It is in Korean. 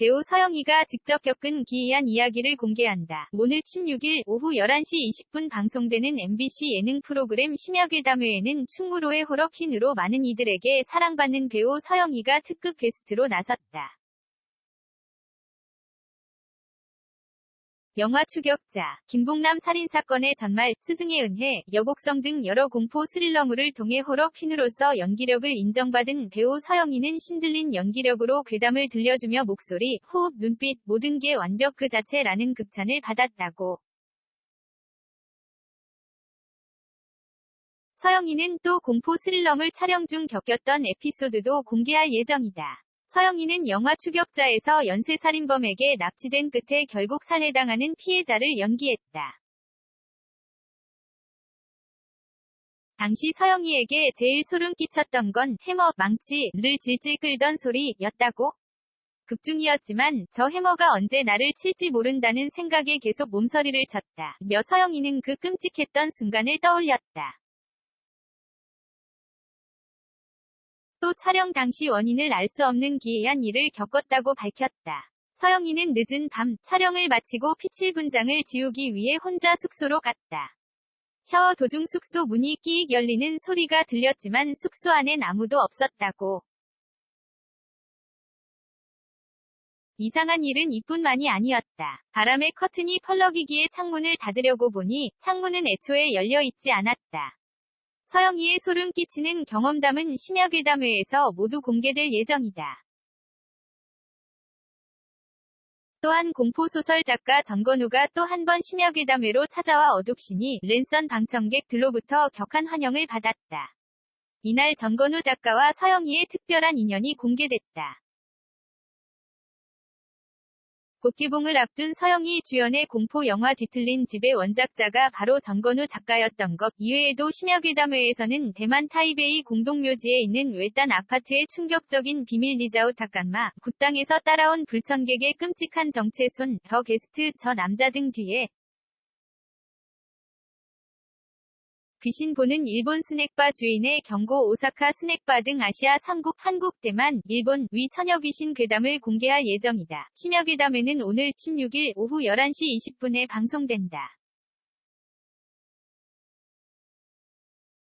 배우 서영이가 직접 겪은 기이한 이야기를 공개한다. 오늘 16일 오후 11시 20분 방송되는 MBC 예능 프로그램 심야괴담회에는 충무로의 호러 퀸으로 많은 이들에게 사랑받는 배우 서영이가 특급 게스트로 나섰다. 영화 추격자, 김봉남 살인사건의 전말, 스승의 은혜, 여곡성 등 여러 공포 스릴러물을 통해 호러 퀸으로서 연기력을 인정받은 배우 서영이는 신들린 연기력으로 괴담을 들려주며 목소리, 호흡, 눈빛, 모든 게 완벽 그 자체라는 극찬을 받았다고. 서영이는 또 공포 스릴러물 촬영 중 겪었던 에피소드도 공개할 예정이다. 서영이는 영화 추격자에서 연쇄살인범에게 납치된 끝에 결국 살해당하는 피해자를 연기했다. 당시 서영이에게 제일 소름 끼쳤던 건 해머, 망치를 질질 끌던 소리였다고. 극중이었지만 저 해머가 언제 나를 칠지 모른다는 생각에 계속 몸서리를 쳤다. 며 서영이는 그 끔찍했던 순간을 떠올렸다. 또 촬영 당시 원인을 알 수 없는 기이한 일을 겪었다고 밝혔다. 서영이는 늦은 밤 촬영을 마치고 피칠 분장을 지우기 위해 혼자 숙소로 갔다. 샤워 도중 숙소 문이 끼익 열리는 소리가 들렸지만 숙소 안엔 아무도 없었다고. 이상한 일은 이뿐만이 아니었다. 바람에 커튼이 펄럭이기에 창문을 닫으려고 보니 창문은 애초에 열려 있지 않았다. 서영이의 소름 끼치는 경험담은 심야괴담회에서 모두 공개될 예정이다. 또한 공포소설 작가 정건우가 또 한 번 심야괴담회로 찾아와 어둑시니 랜선 방청객들로부터 격한 환영을 받았다. 이날 정건우 작가와 서영이의 특별한 인연이 공개됐다. 곧개봉을 앞둔 서영이 주연의 공포 영화 뒤틀린 집의 원작자가 바로 정건우 작가였던 것 이외에도 심야괴담회에서는 대만 타이베이 공동묘지에 있는 외딴 아파트의 충격적인 비밀 리자우 타깐마 굿당에서 따라온 불청객의 끔찍한 정체손 더 게스트 저 남자 등 뒤에 귀신 보는 일본 스낵바 주인의 경고 오사카 스낵바 등 아시아 3국 한국 대만 일본 위 처녀 귀신 괴담을 공개할 예정이다. 심야 괴담에는 오늘 16일 오후 11시 20분에 방송된다.